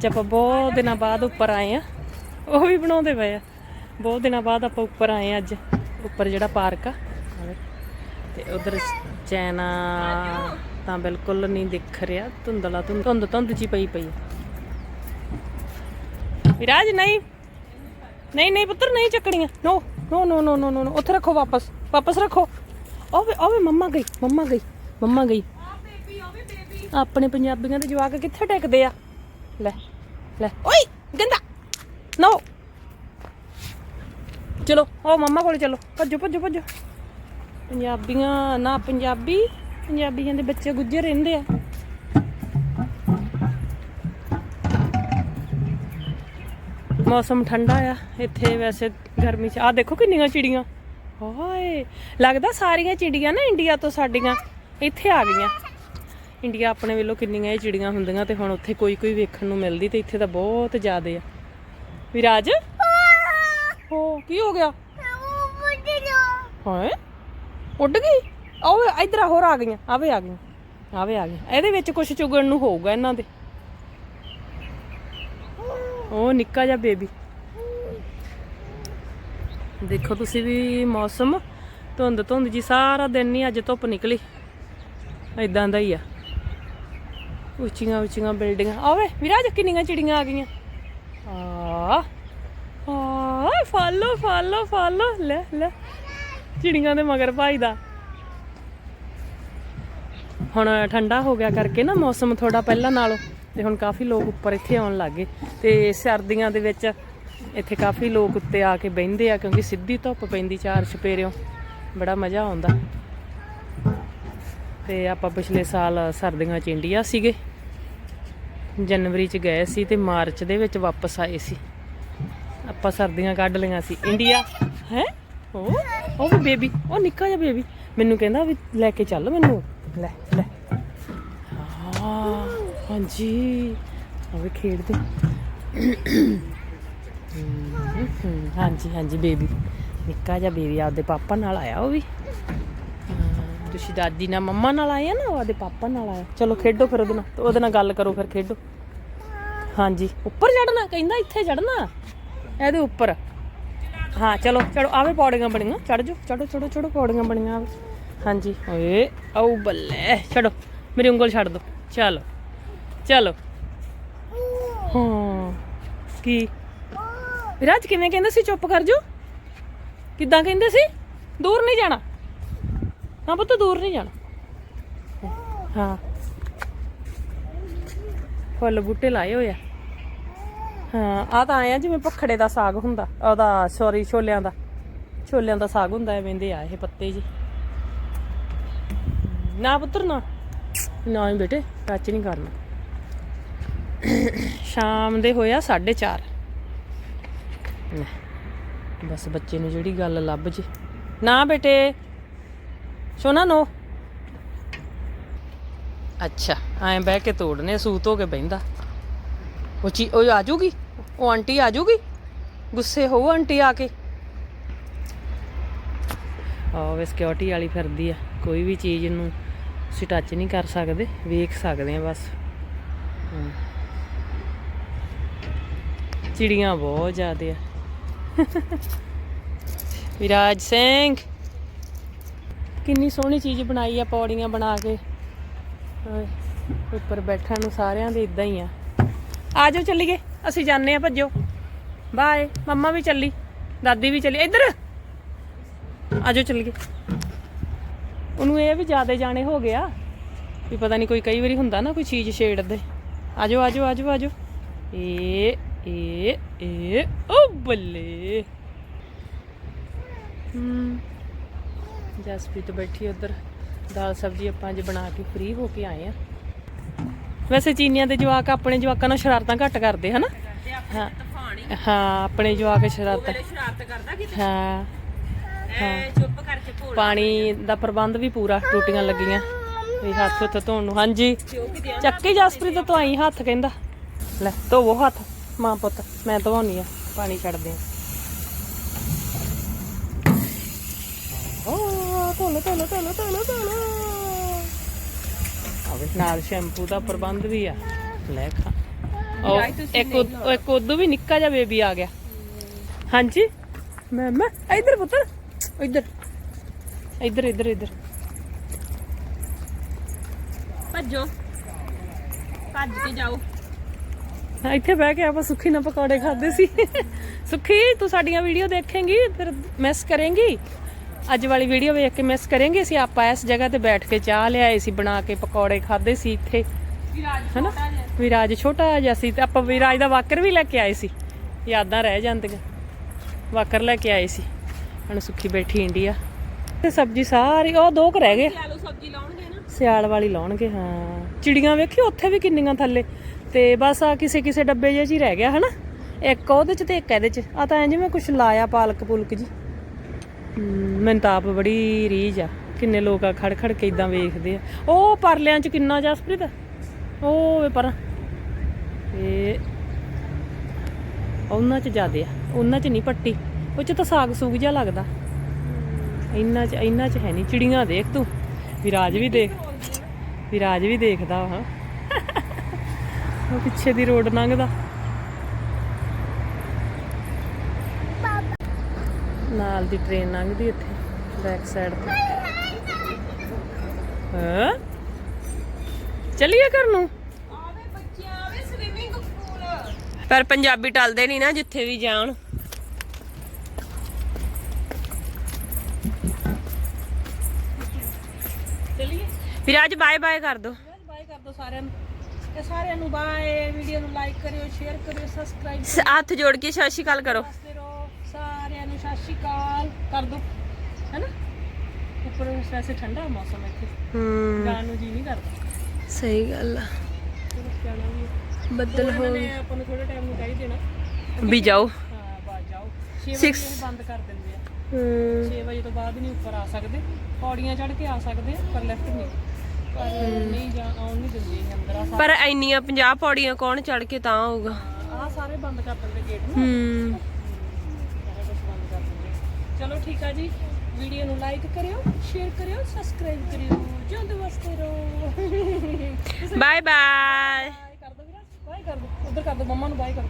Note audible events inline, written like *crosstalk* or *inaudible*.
ਅੱਜ ਆਪਾਂ ਬਹੁਤ ਦਿਨਾਂ ਬਾਅਦ ਉੱਪਰ ਆਏ ਆ ਉਹ ਵੀ ਬਣਾਉਂਦੇ ਪਏ ਆ। ਬਹੁਤ ਦਿਨਾਂ ਬਾਅਦ ਆਪਾਂ ਉੱਪਰ ਆਏ ਆ ਅੱਜ। ਉੱਪਰ ਜਿਹੜਾ ਪਾਰਕ ਆ ਤੇ ਉਧਰ ਚੈਨਾ ਤਾਂ ਬਿਲਕੁਲ ਨਹੀਂ ਦਿਖ ਰਿਹਾ। ਧੁੰਦਲਾ ਧੁੰਦ ਧੁੰਦ ਜੀ ਪਈ ਪਈ ਵਿਰਾਜ ਨਹੀਂ। ਨਹੀਂ ਨਹੀਂ ਪੁੱਤਰ ਨਹੀਂ ਚੱਕਣੀਆਂ। ਨੋ ਨੋ ਨੋ ਨੋ ਨੋ ਨੋ ਉੱਥੇ ਰੱਖੋ ਵਾਪਸ। ਵਾਪਸ ਰੱਖੋ। ਓਵੇ ਓਵੇ ਮੰਮਾ ਗਈ ਮੰਮਾ ਗਈ ਮੰਮਾ ਗਈ। ਆਪਣੇ ਪੰਜਾਬੀਆਂ ਦੇ ਜਵਾਕ ਕਿੱਥੇ ਟਿਕਦੇ ਆ? ਲੈ। ਲੈ। ਓਏ, ਗੰਦਾ। ਨੋ ਚਲੋ ਉਹ ਮੰਮਾ ਕੋਲ ਚਲੋ। ਭੱਜੋ ਭੱਜੋ ਭੱਜੋ। ਪੰਜਾਬੀਆਂ, ਨਾ ਪੰਜਾਬੀ, ਪੰਜਾਬੀਆਂ ਦੇ ਬੱਚੇ ਗੁੱਜਰ ਰਹਿੰਦੇ ਆ। ਮੌਸਮ ਠੰਡਾ ਆ, ਇੱਥੇ ਵੈਸੇ ਗਰਮੀ ਚ। ਆ ਦੇਖੋ ਕਿੰਨੀਆਂ ਚਿੜੀਆਂ। ਓਏ ਲੱਗਦਾ ਸਾਰੀਆਂ ਚਿੜੀਆਂ ਨਾ ਇੰਡੀਆ ਤੋਂ ਸਾਡੀਆਂ ਇੱਥੇ ਆ ਗਈਆਂ। ਇੰਡੀਆ ਆਪਣੇ ਵੱਲੋਂ ਕਿੰਨੀਆਂ ਇਹ ਚਿੜੀਆਂ ਹੁੰਦੀਆਂ ਤੇ ਹੁਣ ਉੱਥੇ ਕੋਈ ਕੋਈ ਵੇਖਣ ਨੂੰ ਮਿਲਦੀ ਤੇ ਇੱਥੇ ਤਾਂ ਬਹੁਤ ਜ਼ਿਆਦੇ ਆ। ਵਿਰਾਜ? ਹੋ। ਕੀ ਹੋ ਗਿਆ? ਹਾਂ? ਉੱਡ ਗਈ? ਆਵੇ ਇਧਰ ਹੋਰ ਆ ਗਈਆਂ। ਆਵੇ ਆ ਗਈਆਂ। ਆਵੇ ਆ ਗਈਆਂ। ਇਹਦੇ ਵਿੱਚ ਕੁਝ ਚੁਗਣ ਨੂੰ ਹੋਊਗਾ ਇਹਨਾਂ ਦੇ। ਉਹ ਨਿੱਕਾ ਜਿਹਾ ਬੇਬੀ। ਦੇਖੋ ਤੁਸੀਂ ਵੀ ਮੌਸਮ। ਧੁੰਦ ਧੁੰਦ ਜੀ ਸਾਰਾ ਦਿਨ ਨਹੀਂ ਅੱਜ ਧੁੱਪ ਨਿਕਲੀ। ਇਦਾਂ ਦਾ ਹੀ ਆ। ਉੱਚੀਆਂ ਉੱਚੀਆਂ ਬਿਲਡਿੰਗਾਂ। ਆਵੇ ਵਿਰਾਜ ਕਿੰਨੀਆਂ ਚਿੜੀਆਂ ਆ ਗਈਆਂ? ਆ ਆ, ਫਾਲੋ ਫਾਲੋ ਫਾਲੋ। ਲੈ ਲੈ। ਚਿੜੀਆਂ ਦੇ ਮਗਰ ਭਾਈਦਾ ਹੁਣ ਠੰਡਾ ਹੋ ਗਿਆ ਕਰਕੇ ਨਾ ਮੌਸਮ ਥੋੜਾ ਪਹਿਲਾਂ ਨਾਲੋਂ, ਤੇ ਹੁਣ ਕਾਫੀ ਲੋਕ ਉੱਪਰ ਇੱਥੇ ਆਉਣ ਲੱਗੇ ਤੇ ਸਰਦੀਆਂ ਦੇ ਵਿੱਚ ਇੱਥੇ ਕਾਫੀ ਲੋਕ ਉੱਤੇ ਆ ਕੇ ਬਹਿੰਦੇ ਆ, ਕਿਉਂਕਿ ਸਿੱਧੀ ਧੁੱਪ ਪੈਂਦੀ ਚਾਰ ਛਪੇਰਿਓ ਬੜਾ ਮਜ਼ਾ ਆਉਂਦਾ। ਤੇ ਆਪਾਂ ਪਿਛਲੇ ਸਾਲ ਸਰਦੀਆਂ 'ਚ ਇੰਡੀਆ ਸੀਗੇ। ਜਨਵਰੀ 'ਚ ਗਏ ਸੀ ਤੇ ਮਾਰਚ ਦੇ ਵਿੱਚ ਵਾਪਸ ਆਏ ਸੀ। ਆਪਾਂ ਸਰਦੀਆਂ ਕੱਢ ਲਈਆਂ ਸੀ। ਇੰਡੀਆ, ਹੈ? ਉਹ ਉਹ ਬੇਬੀ ਉਹ ਨਿੱਕਾ ਜਿਹਾ ਬੇਬੀ। ਮੈਨੂੰ ਕਹਿੰਦਾ ਵੀ ਲੈ ਕੇ ਚੱਲ ਮੈਨੂੰ। ਲੈ ਲੈ। ਹਾਂ, ਹਾਂਜੀ। ਉਹ ਵੀ ਖੇਡਦੇ। ਹਾਂਜੀ ਹਾਂਜੀ, ਬੇਬੀ। ਨਿੱਕਾ ਜਿਹਾ ਬੇਬੀ ਆਪਦੇ ਪਾਪਾ ਨਾਲ ਆਇਆ ਉਹ ਵੀ। ਤੁਸੀਂ ਦਾਦੀ ਨਾਲ ਮੰਮਾ ਨਾਲ ਆਏ ਆ ਨਾ ਉਹਦੇ ਪਾਪਾ ਨਾਲ ਆਇਆ ਚਲੋ ਖੇਡੋ ਫਿਰ ਉਹਦੇ ਨਾਲ। ਉਹਦੇ ਨਾਲ ਗੱਲ ਕਰੋ ਫਿਰ ਖੇਡੋ। ਹਾਂਜੀ। ਉੱਪਰ ਚੜਨਾ ਕਹਿੰਦਾ ਇੱਥੇ ਚੜਨਾ ਇਹਦੇ ਉੱਪਰ। ਹਾਂ, ਚਲੋ ਚੜੋ ਆਵੇ ਪੌੜੀਆਂ ਬਣੀਆਂ। ਚੜ ਜਾਓ। ਚੜੋ ਚੜੋ ਚੜੋ ਪੌੜੀਆਂ ਬਣੀਆਂ ਹਾਂਜੀ। ਓਏ ਆਉ ਬੱਲੇ। ਛੱਡੋ ਮੇਰੀ ਉਂਗਲ ਛੱਡ ਦੋ। ਚਲੋ। ਚਲੋ। ਹਾਂ। ਕੀ? ਵਿਰਾਜ ਕਿਵੇਂ ਕਹਿੰਦੇ ਸੀ? ਚੁੱਪ ਕਰ ਜੋ ਕਿੱਦਾਂ ਕਹਿੰਦੇ ਸੀ? ਦੂਰ ਨਹੀਂ ਜਾਣਾ। ਹਾਂ ਪੁੱਤ, ਦੂਰ ਨਹੀਂ ਜਾਣਾ। ਹਾਂ। ਫੁੱਲ ਬੂਟੇ ਲਾਏ ਹੋਏ ਆ। ਹਾਂ ਆ ਤਾਂ ਆਇਆ ਜਿਵੇਂ ਪਖੜੇ ਦਾ ਸਾਗ ਹੁੰਦਾ, ਉਹਦਾ ਸੌਰੀ ਛੋਲਿਆਂ ਦਾ। ਛੋਲਿਆਂ ਦਾ ਸਾਗ ਹੁੰਦਾ, ਐਵੇਂ ਦੇ ਆ ਇਹ ਪੱਤੇ ਜੀ। ਨਾ ਪੁੱਤਰ, ਨਾ। ਨਾ ਹੀ ਬੇਟੇ ਟੱਚ ਨਹੀਂ ਕਰਨਾ। ਸ਼ਾਮ ਦੇ ਹੋਇਆ 4:30 ਬਸ ਬੱਚੇ ਨੂੰ ਜਿਹੜੀ ਗੱਲ ਲੱਭ ਜੇ। ਨਾ ਬੇਟੇ ਸੋਨਾ ਨੋ। ਅੱਛਾ ਐਂ ਬਹਿ ਕੇ ਤੋੜਨੇ ਸੂਤ ਹੋ ਕੇ ਬਹਿੰਦਾ। ਉਹ ਚੀ ਉਹ ਆ ਜਾਊਗੀ ਉਹ ਆਂਟੀ ਆ ਜਾਊਗੀ ਗੁੱਸੇ ਹੋਊ ਆਂਟੀ ਆ ਕੇ? ਆਹ ਵੇ ਸਿਕਿਉਰਿਟੀ ਵਾਲੀ ਫਿਰਦੀ ਆ। ਕੋਈ ਵੀ ਚੀਜ਼ ਨੂੰ ਤੁਸੀਂ ਟੱਚ ਨਹੀਂ ਕਰ ਸਕਦੇ ਵੇਖ ਸਕਦੇ ਆ ਬਸ। ਚਿੜੀਆਂ ਬਹੁਤ ਜ਼ਿਆਦੇ ਆ। *laughs* ਵਿਰਾਜ ਸਿੰਘ। ਕਿੰਨੀ ਸੋਹਣੀ ਚੀਜ਼ ਬਣਾਈ ਆ ਪੌੜੀਆਂ ਬਣਾ ਕੇ। ਓਏ, ਉੱਪਰ ਬੈਠਣ ਨੂੰ ਸਾਰਿਆਂ ਦੇ ਇਦਾਂ ਹੀ ਆ। ਆ ਜਾਓ ਚੱਲੀਏ ਅਸੀਂ ਜਾਂਦੇ ਆ ਭੱਜੋ। ਬਾਏ ਮੰਮਾ ਵੀ ਚੱਲੀ ਦਾਦੀ ਵੀ ਚੱਲੀ। ਇੱਧਰ! ਆ ਜਾਓ ਚੱਲੀਏ। ਉਹਨੂੰ ਇਹ ਵੀ ਜ਼ਿਆਦਾ ਜਾਣੇ ਹੋ ਗਿਆ ਵੀ ਪਤਾ ਨਹੀਂ ਕੋਈ ਕਈ ਵਾਰੀ ਹੁੰਦਾ ਨਾ ਕੋਈ ਚੀਜ਼ ਛੇੜਦੇ। ਆ ਜਾਓ ਆ ਜਾਓ ਆ ਜਾਓ ਆ ਜਾਓ। ਏ ਏ ਏ ਓ ਬੱਲੇ। ਹਮ ਜਸਪ੍ਰੀਤ ਬੈਠੀ ਉਧਰ। ਦਾਲ ਸਬਜ਼ੀ ਆਪਾਂ ਅੱਜ ਬਣਾ ਕੇ ਫ੍ਰੀ ਹੋ ਕੇ ਆਏ ਆ। ਵੈਸੇ ਚੀਨੀਆਂ ਦੇ ਜਵਾਕ ਆਪਣੇ ਜਵਾਕਾਂ ਨਾਲ ਸ਼ਰਾਰਤਾਂ ਘੱਟ ਕਰਦੇ ਹਨਾ? ਹਾਂ। ਹਾਂ ਆਪਣੇ ਜਵਾਕ ਸ਼ਰਾਰਤਾਂ ਸ਼ਰਾਰਤ ਕਰਦਾ ਹਾਂ। ਐ ਚੁੱਪ ਕਰਕੇ ਭੋਲ ਪਾਣੀ ਦਾ ਪ੍ਰਬੰਧ ਵੀ ਪੂਰਾ ਟੂਟੀਆਂ ਲੱਗੀਆਂ। ਵੀ ਹੱਥ ਉੱਤੇ ਧੋਣ ਨੂੰ। ਹਾਂਜੀ। ਚੱਕੇ ਜਸਪ੍ਰੀਤ ਤੋਂ ਆਈ ਹੱਥ ਕਹਿੰਦਾ। ਲੈ ਧੋਵੋ ਹੱਥ। ਮਾਂ ਪੁੱਤ ਮੈਂ ਧਵਾਉਣੀ ਆ। ਪਾਣੀ ਛੱਡਦੇ ਆ ਓ ਧੋਲੋ ਧੋਲੋ ਧੋਲੋ ਧੋਲੋ ਧੋਲੋ। ਆਵੇ ਨਾਲ ਸ਼ੈਂਪੂ ਦਾ ਪ੍ਰਬੰਧ ਵੀ ਆ। ਲੈ ਖਾ। ਉਹ ਇੱਕ ਉਦ- ਇੱਕ ਉਦੋਂ ਵੀ ਨਿੱਕਾ ਜਿਹਾ ਬੇਬੀ ਆ ਗਿਆ। ਹਾਂਜੀ? ਮੈਂ ਮੈਂ ਇੱਧਰ ਪੁੱਤਰ ਇੱਧਰ। ਇੱਧਰ ਇੱਧਰ ਇੱਧਰ। ਭੱਜੋ। ਭੱਜ ਕੇ ਜਾਓ। ਹਾਂ, ਇੱਥੇ ਬਹਿ ਕੇ ਆਪਾਂ ਸੁੱਖੀ ਨਾਲ ਪਕੌੜੇ ਖਾਦੇ ਸੀ। ਸੁੱਖੀ ਤੂੰ ਸਾਡੀਆਂ ਵੀਡੀਓ ਦੇਖੇਂਗੀ ਫਿਰ ਮਿਸ ਕਰੇਂਗੀ। ਅੱਜ ਵਾਲੀ ਵੀਡੀਓ ਵੇਖ ਕੇ ਮਿਸ ਕਰੇਂਗੀ। ਅਸੀਂ ਆਪਾਂ ਇਸ ਜਗ੍ਹਾ ਤੇ ਬੈਠ ਕੇ ਚਾਹ ਲਿਆਏ ਸੀ ਬਣਾ ਕੇ ਪਕੌੜੇ ਖਾਦੇ ਸੀ ਇੱਥੇ। ਵਿਰਾਜ ਹਨਾ? ਵਿਰਾਜ ਛੋਟਾ ਜਿਹਾ ਸੀ ਤੇ ਆਪਾਂ ਵਿਰਾਜ ਦਾ ਵਾਕਰ ਵੀ ਲੈ ਕੇ ਆਏ ਸੀ। ਯਾਦਾਂ ਰਹਿ ਜਾਂਦੀਆਂ। ਵਾਕਰ ਲੈ ਕੇ ਆਏ ਸੀ। ਹੁਣ ਸੁੱਖੀ ਬੈਠੀ ਇੰਡੀਆ। ਤੇ ਸਬਜ਼ੀ ਸਾਰੀ ਉਹ ਦੋ ਕੁ ਰਹਿ ਗਏ। ਆਲੂ ਸਬਜ਼ੀ ਲਾਉਣਗੇ ਨਾ। ਸਿਆਲ ਵਾਲੀ ਲਾਉਣਗੇ ਹਾਂ। ਚਿੜੀਆਂ ਵੇਖੀ ਉੱਥੇ ਵੀ ਕਿੰਨੀਆਂ ਥੱਲੇ। ਤੇ ਬਸ ਆ ਕਿਸੇ ਕਿਸੇ ਡੱਬੇ ਜਿਹੇ 'ਚ ਹੀ ਰਹਿ ਗਿਆ ਹਨਾ? ਇੱਕ ਉਹਦੇ 'ਚ ਤੇ ਇੱਕ ਇਹਦੇ 'ਚ। ਆ ਤਾਂ ਐਂ ਜਿਵੇਂ ਕੁਝ ਲਾਇਆ ਪਾਲਕ ਪੁਲਕ ਜੀ। ਮੈਨੂੰ ਤਾਂ ਆਪ ਬੜੀ ਰੀਝ ਆ। ਕਿੰਨੇ ਲੋਕ ਆ ਖੜ ਖੜ ਕੇ ਇਦਾਂ ਵੇਖਦੇ ਆ। ਉਹ ਪਰਲਿਆਂ 'ਚ ਕਿੰਨਾ ਜਸਪ੍ਰੀਤ? ਉਹ ਵੇ ਪਰ ਇਹ ਉਹਨਾਂ 'ਚ ਜ਼ਿਆਦੇ ਆ। ਉਹਨਾਂ 'ਚ ਨਹੀਂ, ਪੱਟੀ। ਉਹ 'ਚ ਤਾਂ ਸਾਗ ਸੂਗ ਜਿਹਾ ਲੱਗਦਾ। ਇੰਨਾ 'ਚ ਇੰਨਾ 'ਚ ਹੈ ਨਹੀਂ। ਚਿੜੀਆਂ ਦੇਖ ਤੂੰ। ਵਿਰਾਜ ਵੀ ਦੇਖ। ਵਿਰਾਜ ਵੀ ਦੇਖਦਾ ਵਾ। ਉਹ ਪਿੱਛੇ ਦੀ ਰੋਡ ਲੰਘਦਾ। ਨਾਲ ਦੀ ਟ੍ਰੇਨ ਲੰਘਦੀ ਇੱਥੇ ਬੈਕ ਸਾਈਡ ਤੇ। ਹਾਂ? ਚੱਲੀਏ ਘਰ ਨੂੰ? ਆਵੇ ਬੱਚਿਆਂ ਆਵੇ ਸਵਿਮਿੰਗ ਪੂਲ ਪਰ ਪੰਜਾਬੀ ਟਲਦੇ ਨਹੀਂ ਨਾ ਜਿੱਥੇ ਵੀ ਜਾਣ। ਚੱਲੀਏ। ਵਿਰਾਜ ਬਾਏ ਬਾਏ ਕਰ ਦੋ। ਬਾਏ ਕਰ ਦੋ ਸਾਰਿਆਂ ਨੂੰ। ਤੇ ਸਾਰਿਆਂ ਨੂੰ ਬਾਏ ਵੀਡੀਓ ਨੂੰ ਲਾਈਕ ਕਰਿਓ ਸ਼ੇਅਰ ਕਰਿਓ ਸਬਸਕ੍ਰਾਈਬ ਹੱਥ ਜੋੜ ਕੇ ਸਤਿ ਸ਼੍ਰੀ ਅਕਾਲ ਕਰੋ। ਸਾਰਿਆਂ ਨੂੰ ਸਤਿ ਸ਼੍ਰੀ ਅਕਾਲ ਕਰ ਦੋ ਹੈਨਾ? ਉੱਪਰ ਵੈਸੇ ਠੰਡਾ ਮੌਸਮ ਹੈ ਇੱਥੇ। ਹੂੰ। ਜਾਣ ਨੂੰ ਜੀ ਨਹੀਂ ਕਰਦਾ। ਸਹੀ ਗੱਲ ਆ। ਚਲੋ ਜਾਣਾ ਵੀ ਹੈ। ਬੱਦਲ ਹੋ ਨੇ ਆਪਾਂ ਨੂੰ ਥੋੜਾ ਟਾਈਮ ਨੂੰ ਕਹਿ ਹੀ ਦੇਣਾ ਵੀ ਜਾਓ। ਹਾਂ ਬਾਅਦ ਜਾਓ। 6 Six. ਵਜੇ ਇਹ ਬੰਦ ਕਰ ਦਿੰਦੇ ਆ। ਹੂੰ। 6 ਵਜੇ ਤੋਂ ਬਾਅਦ ਨਹੀਂ ਉੱਪਰ ਆ ਸਕਦੇ। ਪੌੜੀਆਂ ਚੜ੍ਹ ਕੇ ਆ ਸਕਦੇ ਆ ਪਰ ਲੈਫਟ ਨਹੀਂ। ਪਰ ਨਹੀਂ ਜਾ ਆਉਣ ਨਹੀਂ ਦਿੰਦੇ ਇਹ ਅੰਦਰ। ਆ ਪਰ ਇੰਨੀਆਂ 50 ਪੌੜੀਆਂ ਕੌਣ ਚੜ ਕੇ ਤਾਂ ਆਊਗਾ? ਆ ਸਾਰੇ ਬੰਦ ਕਰ ਦਿੰਦੇ ਗੇਟ ਨੂੰ। ਹੂੰ। ਚਲੋ ਠੀਕ ਆ ਜੀ। ਵੀਡੀਓ ਨੂੰ ਲਾਈਕ ਕਰਿਓ ਸ਼ੇਅਰ ਕਰਿਓ ਸਬਸਕ੍ਰਾਈਬ ਕਰਿਓ। ਜਿਉਂਦੇ ਵਸਦੇ ਰਹੋ। ਬਾਏ ਬਾਏ ਬਾਏ ਕਰ ਦੋ ਵੀਰਾ। ਬਾਏ ਕਰ ਦੋ। ਉਧਰ ਕਰ ਦੋ। ਮੰਮਾ ਨੂੰ ਬਾਏ ਕਰ ਦੋ।